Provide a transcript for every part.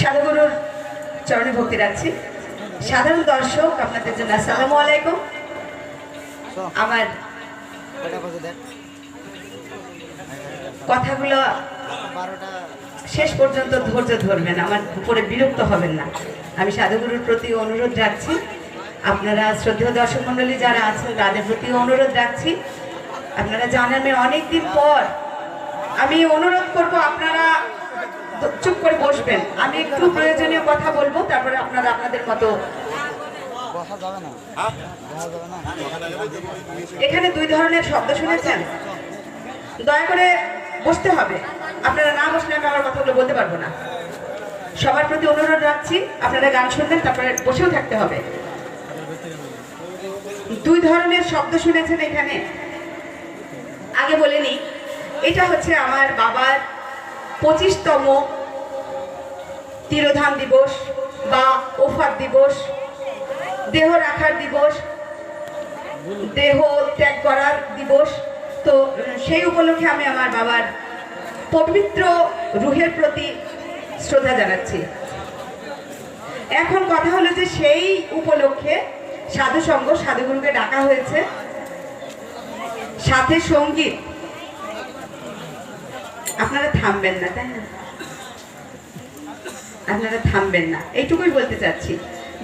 সাধুগুরুর চরণে ভক্তি রাখছি। সাধারণ দর্শক, আপনাদের জন্য আসসালামু আলাইকুম। আমার কথাগুলো শেষ পর্যন্ত ধৈর্য ধরবেন, আমার উপরে বিরক্ত হবেন না। আমি সাধুগুরুর প্রতি অনুরোধ রাখছি। আপনারা শ্রদ্ধেয় দর্শক মণ্ডলী যারা আছেন, তাদের প্রতি অনুরোধ রাখছি। আপনারা জানেন আমি অনেকদিন পর আমি অনুরোধ করব আপনারা চুপ করে বসবেন। আমি একটু প্রয়োজনীয় কথা বলব তারপরে আপনারা আপনাদের মতো বসা যাবে না। বসা যাবে না। এখানে দুই ধরনের শব্দ শুনেছেন। দয়া করে বসতে হবে। আপনারা না বসলে আমি আমার কথাগুলো বলতে পারব না। সবার প্রতি অনুরোধ রাখছি আপনারা গান শুনবেন তারপরে বসেও থাকতে হবে। দুই ধরনের শব্দ শুনেছেন এখানে। আগে বলে নিই এটা হচ্ছে আমার বাবার পঁচিশতম তিরোধান দিবস বা ওফার দিবস, দেহ রাখার দিবস, দেহ ত্যাগ করার দিবস। তো সেই উপলক্ষে আমি আমার বাবার পবিত্র রুহের প্রতি শ্রদ্ধা জানাচ্ছি। এখন কথা হলো যে সেই উপলক্ষে সাধু সঙ্গ সাধুগুরুকে ডাকা হয়েছে। সাথে সংগীত আপনারা থামবেন না, তাই না? আপনারা থামবেন না। এইটুকুই বলতে চাচ্ছি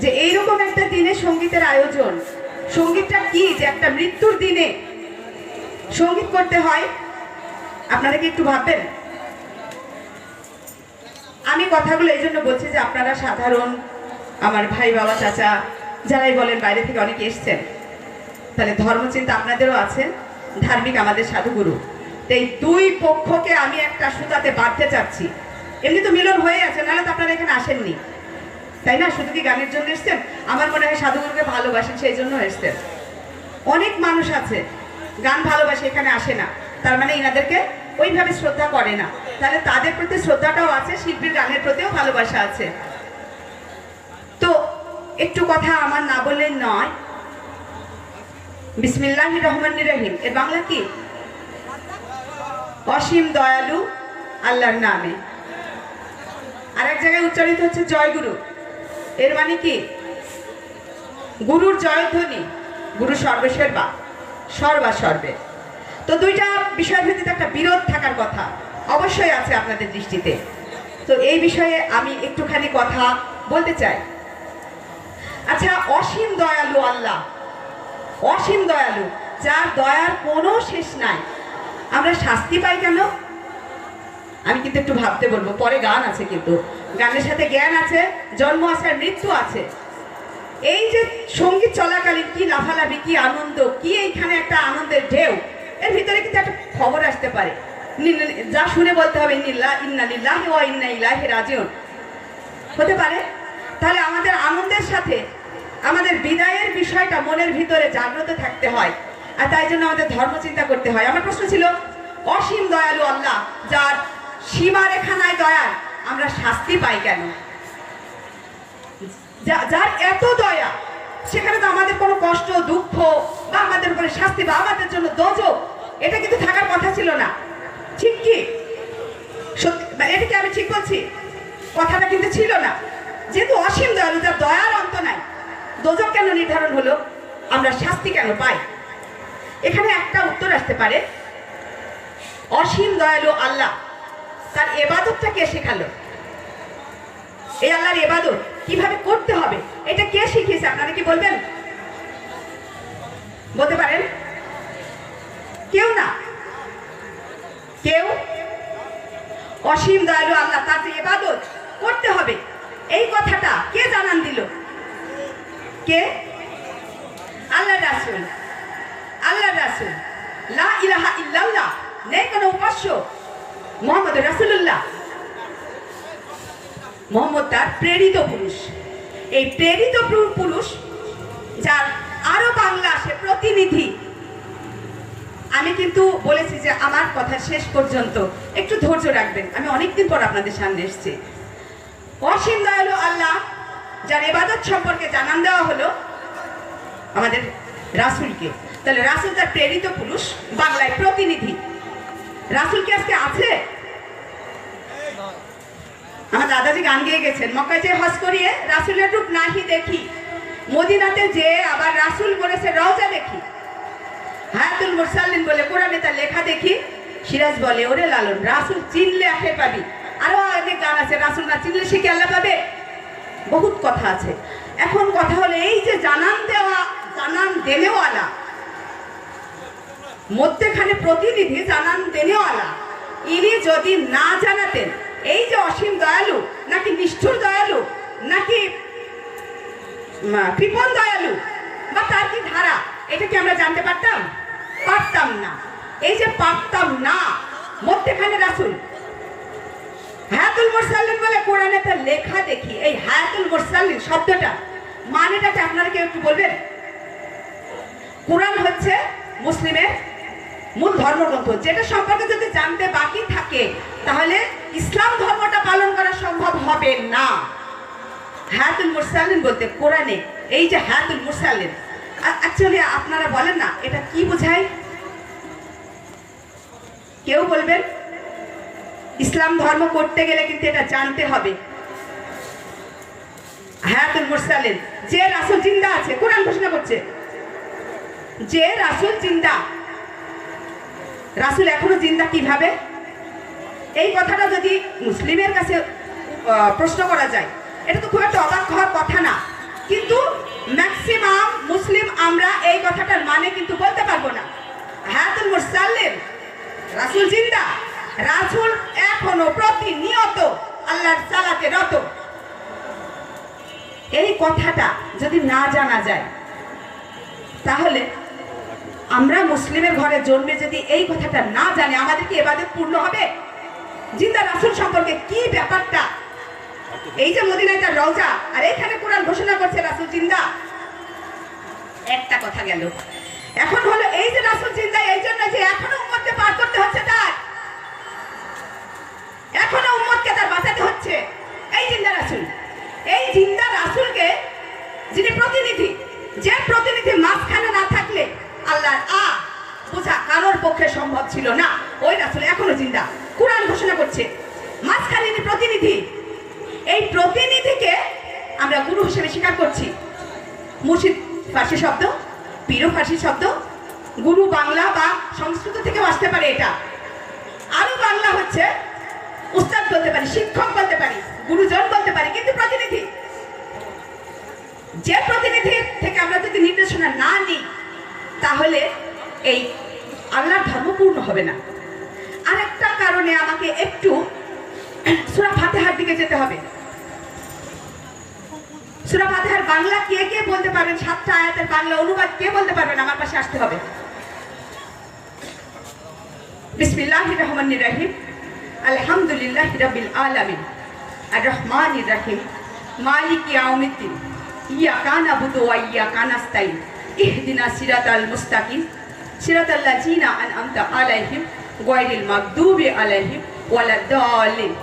যে এইরকম একটা দিনে সঙ্গীতের আয়োজন, সঙ্গীতটা কি? যে একটা মৃত্যুর দিনে সংগীত করতে হয়, আপনারা কি একটু ভাববেন? আমি কথাগুলো এই জন্য বলছি যে আপনারা সাধারণ আমার ভাই বাবা, চাচা, যারাই বলেন বাইরে থেকে অনেকে এসছেন, তাহলে ধর্মচিন্তা আপনাদেরও আছে, ধার্মিক আমাদের সাধুগুরু। তো এই দুই পক্ষকে আমি একটা সুতাতে বাঁধতে চাচ্ছি। এমনি তো মিলন হয়ে আছে নাহলে তো আপনারা এখানে আসেননি। তাই না? শুধু কি গানের জন্য এসছেন? আমার মনে হয় সাধুগুরুকে ভালোবাসেন, সেই জন্য এসছেন। অনেক মানুষ আছে, গান ভালোবাসে, এখানে আসে না। তার মানে এনাদেরকে ওইভাবে শ্রদ্ধা করে না। তাহলে তাদের প্রতি শ্রদ্ধাটাও আছে, শিল্পীর গানের প্রতিও ভালোবাসা আছে। তো একটু কথা আমার না বললে নয়। বিসমিল্লাহ রহমান রহিম। এর বাংলা কি? অসীম দয়ালু, আল্লাহর নামে। আর এক জায়গায় উচ্চারিত হচ্ছে জয় গুরু এর মানে কি? গুরুর জয়ধ্বনি, গুরু সর্বেশের বা সর্বা সর্বে তো দুইটা বিষয়ের ভিত্তিতে একটা বিরোধ থাকার কথা অবশ্যই আছে আপনাদের দৃষ্টিতে। তো এই বিষয়ে আমি একটুখানি কথা বলতে চাই। আচ্ছা অসীম দয়ালু আল্লাহ, অসীম দয়ালু, যার দয়ার কোনো শেষ নাই। আমরা শাস্তি পাই কেন? আমি কিন্তু একটু ভাবতে বলব, পরে গান আছে কিন্তু। গানের সাথে জ্ঞান আছে, জন্ম আছে আর মৃত্যু আছে। এই যে সংগীত চলাকালীন কি লাফালাফি, কি আনন্দ, কি এইখানে একটা আনন্দের ঢেউ, এর ভিতরে কিন্তু একটা খবর আসতে পারে। যা শুনে বলতে হবে ইন্না লিল্লাহ ও ইন্না ইলাহি রাজিউন। হতে পারে? তাহলে আমাদের আনন্দের সাথে আমাদের বিদায়ের বিষয়টা মনের ভিতরে জাগ্রত থাকতে হয়, আর তাই জন্য আমাদের ধর্ম চিন্তা করতে হয়। আমার প্রশ্ন ছিল, অসীম দয়ালু আল্লাহ, যার সীমা রেখা নাই দয়ার আমরা শাস্তি পাই কেন? যার এত দয়া, সেখানে তো আমাদের কোনো কষ্ট, দুঃখ বা আমাদের উপরে শাস্তি বা আমাদের জন্য দোজক এটা কিন্তু থাকার কথা ছিল না। ঠিক কি? এটা কি আমি ঠিক বলছি, কথাটা কিন্তু ছিল না। যেহেতু অসীম দয়ালু, যার দয়ার অন্ত নাই, দোজক কেন নির্ধারণ হলো? আমরা শাস্তি কেন পাই? এখানে একটা উত্তর আসতে পারে। অসীম দয়ালু আল্লাহ তার এবাদতটা কে শেখালো। এই আল্লাহর এবাদত, কীভাবে করতে হবে, এটা কে শিখিয়েছে? আপনারা কি বলবেন? বলতে পারেন? কেউ না। কেউ? অসীম দয়ালু আল্লাহ, তার যে এবাদত, করতে হবে। এই কথাটা কে জানান দিল? কে? আল্লাহ রাসুল। আল্লাহ রাসুল। লা ইলাহা ইল্লাল্লাহ। নেই কোনো উপাস্য। মোহাম্মদ রাসুল্লাহ মোহাম্মদ তার প্রেরিত পুরুষ। এই প্রেরিত পুরুষ যার আরও বাংলা সে প্রতিনিধি। আমি কিন্তু বলেছি যে আমার কথা শেষ পর্যন্ত একটু ধৈর্য রাখবেন। আমি অনেকদিন পর আপনাদের সামনে এসেছি। অসীম দয়ালু আল্লাহ, যার এবাদত সম্পর্কে জানান দেওয়া হলো আমাদের রাসুলকে। তাহলে রাসুল তার প্রেরিত পুরুষ, বাংলায় প্রতিনিধি। রাসুল কি আজকে আছে? আমার দাদাজি গান গেয়ে গেছেন। মক্কায় যে হজ করিয়ে রাসুলের রূপ নাহি দেখি, মদিনাতে যে আবার রাসুল বলেছে, রওজা দেখি। হায়াতুল মুরসালিন বলে কোরআনে তার লেখা দেখি, সিরাজ বলে, ওরে লালন, রাসুল চিনলে আখে পাবি। আরও অনেক গান আছে, রাসুল না চিনলে সে কি আল্লাহ পাবে? বহুত কথা আছে। এখন কথা হলো এই যে জানান দেওয়া, জানান দেনেওয়ালা, মধ্যেখানে প্রতিনিধি জানান দেনেওয়ালা, ইনি যদি না জানাতেন এই যে অসীম দয়ালু, নাকি নিষ্ঠুর দয়ালু, নাকি কৃপণ দয়ালু, বা তার কি ধারা? এটা কি আমরা জানতে পারতাম? পারতাম না। এই যে পারতাম না, মধ্যেখানে রাসুল, হায়াতুল মুরসালিন বলে কোরআনে তার লেখা দেখি। এই হায়াতুল মুরসালিন শব্দটা মানেটাকে আপনারা কেউ একটু বলবেন? কোরআন হচ্ছে মুসলিমের মূল ধর্মগ্রন্থ। যেটা সম্পর্কে যদি জানতে বাকি থাকে, তাহলে ইসলাম ধর্মটা পালন করা সম্ভব হবে না। হায়াতুল মুরসালিন বলতে কোরআনে, এই যে হায়াতুল মুরসালিন অ্যাকচুয়ালি আপনারা বলেন না, এটা কি বোঝায়? কেউ বলবেন, ইসলাম ধর্ম করতে গেলে কিন্তু এটা জানতে হবে। হায়াতুল মুরসালিন, যে রাসুল জিন্দা আছে, কোরআন ঘোষণা করছে। যে রাসুল জিন্দা, রাসুল এখনও জিন্দা কীভাবে? এই কথাটা যদি মুসলিমের কাছে প্রশ্ন করা যায়, এটা তো খুব একটা অবাক হওয়ার কথা না। কিন্তু ম্যাক্সিমাম মুসলিম আমরা এই কথাটার মানে কিন্তু বলতে পারব না। হায়াতুল মুরসালিন রাসূল জিন্দা, রাসূল এখনও প্রতিনিয়ত আল্লাহর সালাতে রত। এই কথাটা যদি না জানা যায়, তাহলে আমরা মুসলিমের ঘরে জন্মে যদি এই কথাটা না জানি, আমাদের কি এবাদত পূর্ণ হবে? জিন্দা রাসূল সম্পর্কে কি ব্যাপারটা? এই যে মদিনায় তার রওজা, আর এখানে কোরআন ঘোষণা করছে রাসূল জিন্দা। একটা কথা গেল। এখন হলো এই যে রাসূল জিন্দা, এই জন্য যে এখনও উম্মতকে পার করতে হচ্ছে তার। এখনও উম্মতকে তার বাঁচাতে হচ্ছে। এই জিন্দা রাসূল। এই জিন্দা রাসূলকে যিনি প্রতিনিধি, যে প্রতিনিধি মাঝখানে না থাকলে আল্লাহর আ বোঝা কারোর পক্ষে সম্ভব ছিল না। ওই রাসূল এখনও জিন্দা। কোরআন ঘোষণা করছে। মাঝখানে প্রতিনিধি, এই প্রতিনিধিকে আমরা গুরু হিসেবে স্বীকার করছি। মুর্শিদ ফার্সি শব্দ, পীরও ফার্সি শব্দ, গুরু বাংলা বা সংস্কৃত থেকে আসতে পারে এটা। আরও বাংলা হচ্ছে, উস্তাদ বলতে পারি, শিক্ষক বলতে পারি, গুরুজন বলতে পারি, কিন্তু প্রতিনিধি। যে প্রতিনিধির থেকে আমরা যদি নির্দেশনা না নিই, তাহলে এই আল্লাহর ধর্ম পূর্ণ হবে না। আরেকটা কারণে আমাকে একটু সুরা ফাতেহার দিকে যেতে হবে। সুরা ফাতেহার বাংলা কে কে বলতে পারবেন? সাতটা আয়াতের বাংলা অনুবাদ কে বলতে পারবেন? আমার পাশে আসতে হবে। বিসমিল্লাহির রহমানির রহিম। আলহামদুলিল্লাহ রাব্বিল আলামিন। আর রহমানির রহিম। মালিক নাবুদু ওয়া ইয়াকা নাস্তাইন ইহদিনা সিরাতাল মুস্তাকিম। সিরাতাল লাযিনা আনআমতা আলাইহিম গায়রিল মাগদুবি আলাইহিম ওয়ালাদ দাল্লিন।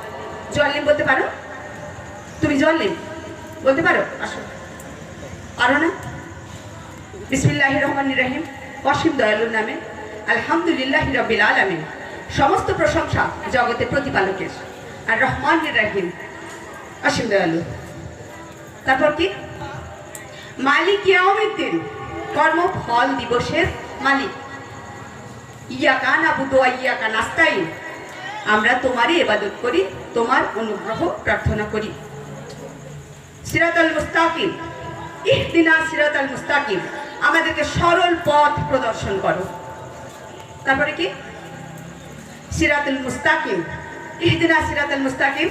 জল্লিম বলতে পারো? তুমি জল্লিম বলতে পারো? আসো। পারো না? বিসমিল্লাহ রহমান রহিম। অসীম দয়ালুর নামে। আলহামদুলিল্লাহ রবিল আলমিন। সমস্ত প্রশংসা জগতের প্রতিপালকের। আর রহমান রাহিম। অসীম দয়ালু। তারপর কি? মালিক ইয়াউমিদ্দিন। কর্মফল দিবসের মালিক। ইয়াকা নাবুদু ওয়া ইয়াকা নাস্তাইন আমরা তোমারই এবাদত করি, তোমার অনুগ্রহ প্রার্থনা করি। সিরাতাল মুস্তাকিম। ইহদিনা সিরাতাল মুস্তাকিম। আমাদেরকে সরল পথ প্রদর্শন করো। তারপরে কি? সিরাতুল মুস্তাকিম। ইহদিনা সিরাতাল মুস্তাকিম।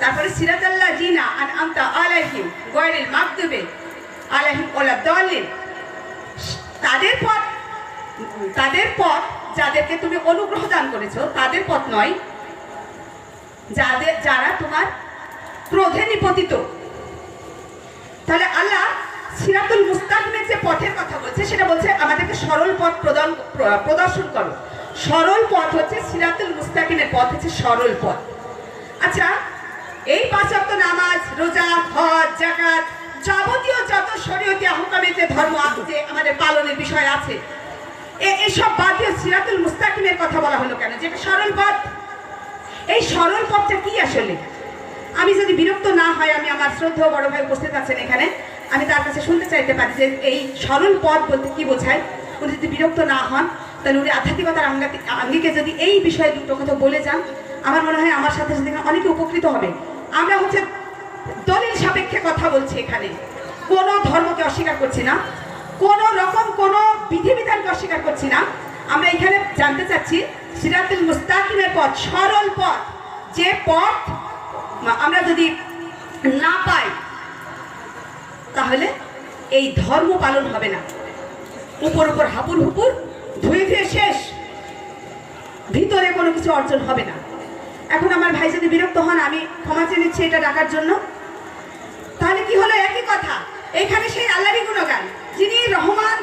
তারপরে সিরাতাল্লাহ জিনা আন আমতা আলাইহিম গয়রিল মাকদুবে আলাইহিম ওলা দলিন তাদের পথ তাদের পথ যাদেরকে তুমি অনুগ্রহ দান করেছ, তাদের পথ নয়। যাদের, যারা তোমার ক্রোধে নিপতিত। তাহলে আল্লাহ সিরাতুল মুস্তাকিমের যে পথের কথা বলছে, সেটা বলছে আমাদেরকে সরল পথ প্রদান, প্রদর্শন করো। সরল পথ হচ্ছে সিরাতুল মুস্তাকিমের পথ, হচ্ছে সরল পথ। আচ্ছা এই পাঁচ নামাজ, রোজা, হজ জাকাত যাবতীয় যত শরীয়তি আহকামের যে ধর্ম আছে, আমাদের পালনের বিষয় আছে এ- এসব বাদ দিয়ে সিরাতুল মুস্তাকিমের কথা বলা হলো কেন? যেটা সরল পথ। এই সরল পথটা কি আসলে? আমি যদি বিরক্ত না হয়, আমি আমার শ্রদ্ধেয় বড় ভাই উপস্থিত আছেন এখানে, আমি তার কাছে শুনতে চাইতে পারি যে এই সরল পথ বলতে কি বোঝায়? উনি যদি বিরক্ত না হন, তাহলে উনি আধ্যাত্মিকতার আঙ্গিকে যদি এই বিষয়ে দুটো কথা বলে যান, আমার মনে হয় আমার সাথে সাথে অনেকে উপকৃত হবে। আমরা হচ্ছে দলিল সাপেক্ষে কথা বলছি এখানে। কোনো ধর্মকে অস্বীকার করছি না। কোনো রকম কোনো বিধিবিধানকে অস্বীকার করছি না। আমরা এখানে জানতে চাচ্ছি সিরাতুল মুস্তাকিমের পথ, সরল পথ। যে পথ আমরা যদি না পাই, তাহলে এই ধর্ম পালন হবে না। উপর উপর হাপুর হুপুর, ধুয়ে ধুয়ে শেষ। ভিতরে কোনো কিছু অর্জন হবে না। এখন আমার ভাই যদি বিরক্ত হন, আমি ক্ষমা চেয়ে নিচ্ছি এটা ডাকার জন্য। তাহলে কি হলো? একই কথা। এখানে সেই আল্লাহরই গুণগান। যিনি রহমান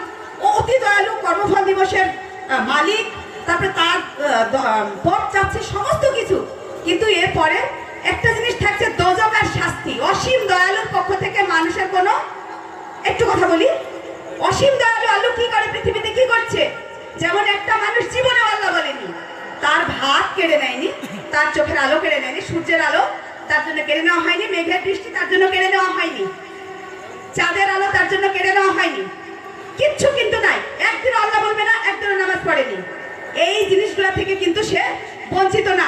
অতি দয়ালু কর্মফল দিবসের মালিক, তারপরে তার পথ চাচ্ছে সমস্ত কিছু। কিন্তু এরপরে একটা জিনিস থাকছে দোজক আর শাস্তি। অসীম দয়ালুর পক্ষ থেকে মানুষের কোনো, একটু কথা বলি। অসীম দয়ালু আল্লু কি করে পৃথিবীতে? কি করছে? যেমন একটা মানুষ জীবনে আল্লাহ বলেনি, তার ভাত কেড়ে নেয়নি, তার চোখের আলো কেড়ে নেয়নি, সূর্যের আলো তার জন্য কেড়ে নেওয়া হয়নি, মেঘের বৃষ্টি তার জন্য কেড়ে নেওয়া হয়নি। চাঁদের আলো তার জন্য কেড়ে নেওয়া হয়নি। কিচ্ছু কিন্তু নাই। একদিন আল্লাহ বলবে না, একদিনও নামাজ পড়েনি। এই জিনিসগুলো থেকে কিন্তু সে বঞ্চিত না।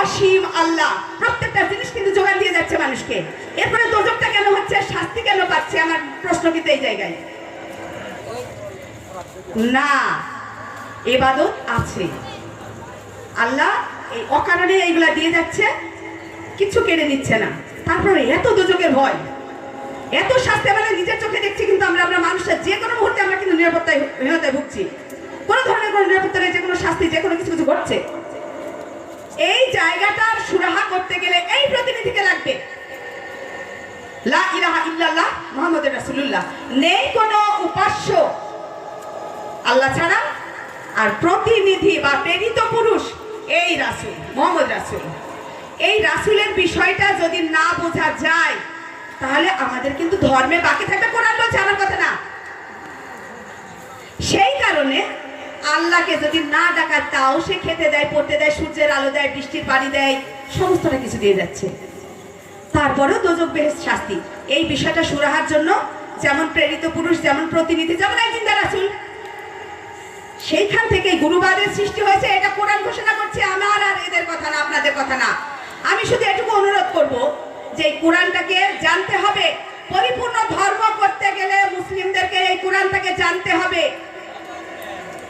অসীম আল্লাহ। প্রত্যেকটা জিনিস কিন্তু যোগান দিয়ে যাচ্ছে মানুষকে। এরপরে দোজকটা কেন হচ্ছে, শাস্তি কেন পাচ্ছে, আমার প্রশ্ন কিন্তু এই জায়গায়। না, এবাদত আছে। আল্লাহ এই অকারণে এইগুলা দিয়ে যাচ্ছে, কিছু কেড়ে নিচ্ছে না। তারপরে এত দুযোগের ভয়। এত শাস্তি আমরা নিজের চোখে দেখছি কিন্তু আমরা আমরা মানুষের যে কোনো মুহূর্তে আমরা কিন্তু নিরাপত্তায় হীনতায় ভুগছি। কোনো ধরনের কোনো নিরাপত্তা নেই, যে কোনো শাস্তি, যে কোনো কিছু কিছু ঘটছে। এই জায়গাটার সুরাহা করতে গেলে এই প্রতিনিধিকে লাগবে। লা ইলাহা ইল্লাল্লাহ মুহাম্মদুর রাসূলুল্লাহ। নেই কোনো উপাস্য। আল্লাহ ছাড়া আর প্রতিনিধি বা প্রেরিত পুরুষ এই রাসূল মোহাম্মদ রাসূল। এই রাসূলের বিষয়টা যদি না বোঝা যায় তাহলে আমাদের কিন্তু ধর্মে বাকি থাকবে, কোরআন বলছে আমার কথা না। সেই কারণে আল্লাহকে যদি না ডাকা তাও সে খেতে দেয়, পড়তে দেয়, সূর্যের আলো দেয়, বৃষ্টির পানি দেয়, সমস্তটা কিছু দিয়ে যাচ্ছে। তারপরেও দোজক বেহেস শাস্তি। এই বিষয়টা সুরাহার জন্য যেমন প্রেরিত পুরুষ, যেমন প্রতিনিধি, যেমন একদিন রাসূল। সেইখান থেকে গুরুবাদের সৃষ্টি হয়েছে, এটা কোরআন ঘোষণা করছে, আমার আর এদের কথা না, আপনাদের কথা না। আমি শুধু এটুকু অনুরোধ করব যে কোরআনটাকে জানতে হবে, পরিপূর্ণ ধর্ম করতে গেলে মুসলিমদেরকে এই কোরআনটাকে জানতে হবে।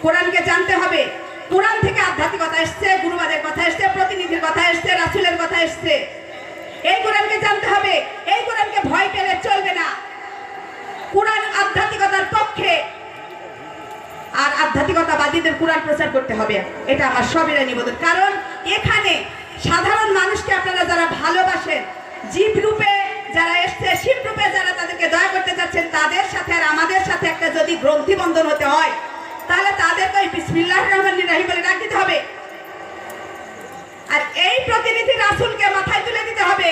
কোরআনকে জানতে হবে। কোরআন থেকে আধ্যাত্মিকতা এসছে, গুরুবাদের কথা এসছে, প্রতিনিধির কথা এসছে, রাসুলের কথা এসছে। এই কোরআনকে জানতে হবে। এই কোরআনকে ভয় পেলে চলবে না। কোরআন আধ্যাত্মিকতার পক্ষে। আর আধ্যাত্মিকতাবাদীদের কোরআন প্রচার করতে হবে। এটা আমার সবিরা নিবেদন কারণ এখানে সাধারণ মানুষকে আপনারা যারা ভালোবাসেন জীব রূপে যারা এসছে, শিব রূপে যারা তাদেরকে দয়া করতে চাচ্ছেন, তাদের সাথে আর আমাদের সাথে একটা যদি গ্রন্থি বন্ধন হতে হয়, তাহলে তাদেরকে ওই বিসমিল্লাহ রহমান রাহিম বলে ডাক দিতে হবে। আর এই প্রতিনিধি রাসুলকে মাথায় তুলে দিতে হবে।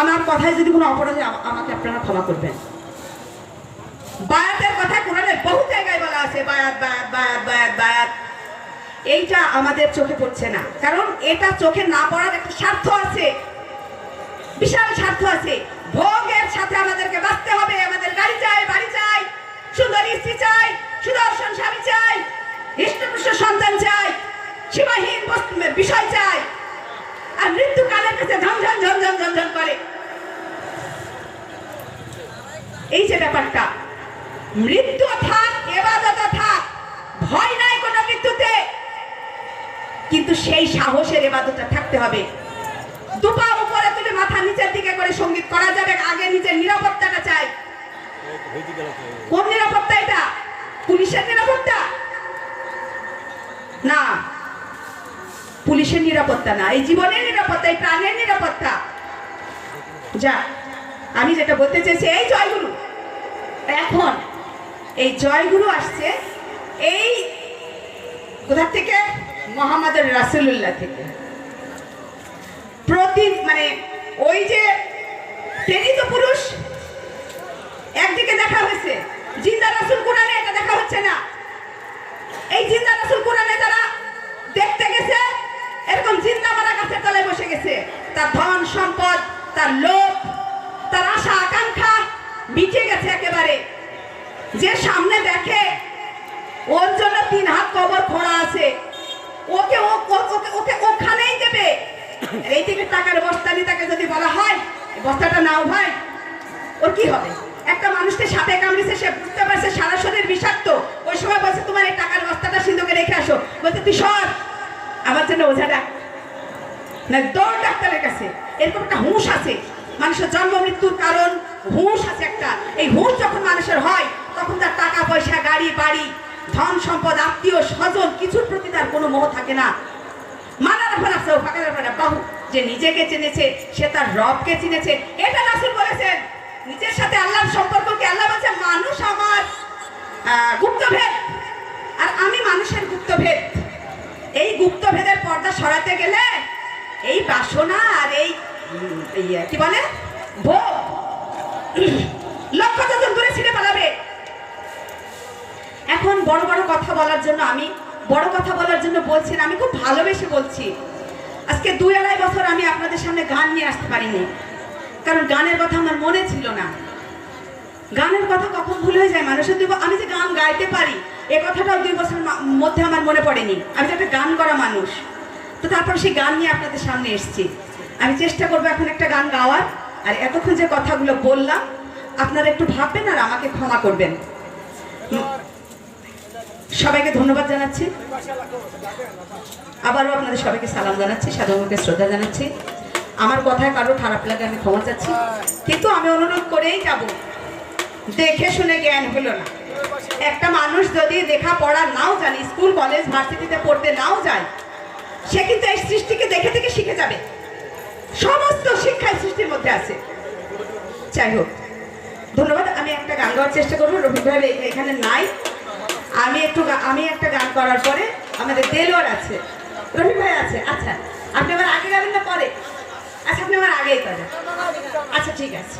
আমার কথায় যদি কোনো অপরাধ আমাকে আপনারা ক্ষমা করবেন। বায়াতের কথা কোরআনে বহু জায়গায় বলা আছে, বায়াত বায়াত বায়াত বায়াত বায়াত। এইটা আমাদের চোখে পড়ছে না। কারণ এটা চোখে না পড়ার একটা স্বার্থ আছে। বিশাল স্বার্থ আছে। ভোগের সাথে আমাদেরকে বাঁচতে হবে। আমাদের গাড়ি চাই, বাড়ি চাই, সুন্দর স্ত্রী চাই, সুদর্শন স্বামী চাই হৃষ্টপুষ্ট সন্তান চাই, সীমাহীন বিষয় চাই। আর মৃত্যু কালের কাছে ঝমঝম ঝমঝম ঝমঝম করে। এই যে ব্যাপারটা, মৃত্যু থাক এবাদত থাক ভয় নাই কিন্তু সেই সাহসের এবাদতটা থাকতে হবে। দুপা উপরে তুলে মাথা নিচের দিকে করে সংগীত করা যাবে, আগে নিজের নিরাপত্তাটা চাই। কোন নিরাপত্তা এটা? পুলিশের নিরাপত্তা? না। পুলিশের নিরাপত্তা না, এই জীবনের নিরাপত্তা, এই প্রাণের নিরাপত্তা। যা, আমি যেটা বলতে চেয়েছি, এই জয়গুরু। এখন এই জয়গুরু আসছে, এই কোথার থেকে? মোহাম্মদ রাসুল্লাহ থেকে। প্রতি মানে ওই যে প্রেরিত পুরুষ, একদিকে দেখা হয়েছে, জিন্দা রাসুল কোরআনে এটা দেখা হচ্ছে না। এই জিন্দা রাসুল কোরআনে যারা দেখতে গেছে, এরকম জিন্দা মারা গাছের তলায় বসে গেছে, তার ধন সম্পদ, তার লোভ, তার আশা, আকাঙ্ক্ষা মিটে গেছে একেবারে। যে সামনে দেখে, ওর জন্য তিন হাত কবর খোঁড়া আছে। এই থেকে টাকার বস্তা নিয়ে তাকে যদি বলা হয় বস্তাটা নাও ভাই, ওর কি হবে? একটা মানুষকে সাপে কামড়েছে, সে বুঝতে পারছে সারা শরীর বিষাক্ত। ওই সময় বলছে, তোমার এই টাকার বস্তাটা সিন্ধুকে রেখে আসো। বলছে, তুই সর, আমার জন্য ওঝা ডাক। না দৌড় ডাক্তারের কাছে এরকম একটা হুঁশ আছে। মানুষের জন্ম মৃত্যুর কারণ হুঁশ আছে একটা। এই হুঁশ যখন মানুষের হয়, তখন তার টাকা, পয়সা, গাড়ি, বাড়ি, ধন সম্পদ, আত্মীয়, স্বজন, কিছুর প্রতি তার কোনো মোহ থাকে না। মানার ফের আছে ফাঁকার ফের বাহু যে নিজেকে চিনেছে সে তার রবকে চিনেছে। এটা রাসুল বলেছেন নিজের সাথে আল্লাহর সম্পর্ককে আল্লাহ বলছে মানুষ আমার। গুপ্তভেদ। আর আমি মানুষের গুপ্তভেদ। এই গুপ্তভেদের পর্দা সরাতে গেলে এই বাসনা আর এই উম, কি বলে? ভোগ। লক্ষ যোজন দূরে ছিঁড়ে পালাবে এখন বড় বড় কথা বলার জন্য আমি বড় কথা বলার জন্য বলছি না আমি খুব ভালোবেসে বলছি। আজকে দুই আড়াই বছর আমি আপনাদের সামনে গান নিয়ে আসতে পারিনি। কারণ গানের কথা আমার মনে ছিল না। গানের কথা কখন ভুল হয়ে যায় মানুষের দুই আমি যে গান গাইতে পারি, এ কথাটাও দুই বছর মধ্যে আমার মনে পড়েনি। আমি তো একটা গান করা মানুষ। তো তারপর সেই গান নিয়ে আপনাদের সামনে এসেছি। আমি চেষ্টা করব এখন একটা গান গাওয়ার। আর এতক্ষণ যে কথাগুলো বললাম, আপনারা একটু ভাববেন আর আমাকে ক্ষমা করবেন। সবাইকে ধন্যবাদ জানাচ্ছি। আবারও আপনাদের সবাইকে সালাম জানাচ্ছি সাধারণকে শ্রদ্ধা জানাচ্ছি। আমার কথায় কারও খারাপ লাগে, আমি ক্ষমা চাচ্ছি। কিন্তু আমি অনুরোধ করেই যাব। দেখে শুনে জ্ঞান হলো না। একটা মানুষ যদি লেখা পড়া নাও জানে, স্কুল, কলেজ, ভার্সিটিতে পড়তে নাও যায়, সে কিন্তু এই সৃষ্টিকে দেখে থেকে শিখে যাবে। সমস্ত শিক্ষায় সৃষ্টির মধ্যে আছে। যাই হোক, ধন্যবাদ। আমি একটা গান গাওয়ার চেষ্টা করব। এ- এখানে নাই। আমি একটু আমি একটা গান করার পরে আমাদের দেলোয়ার আছে রহিম ভাই আছে আচ্ছা আপনি আমার আগে গাবেন না পরে? আচ্ছা আপনি আমার আগেই করেন। আচ্ছা ঠিক আছে।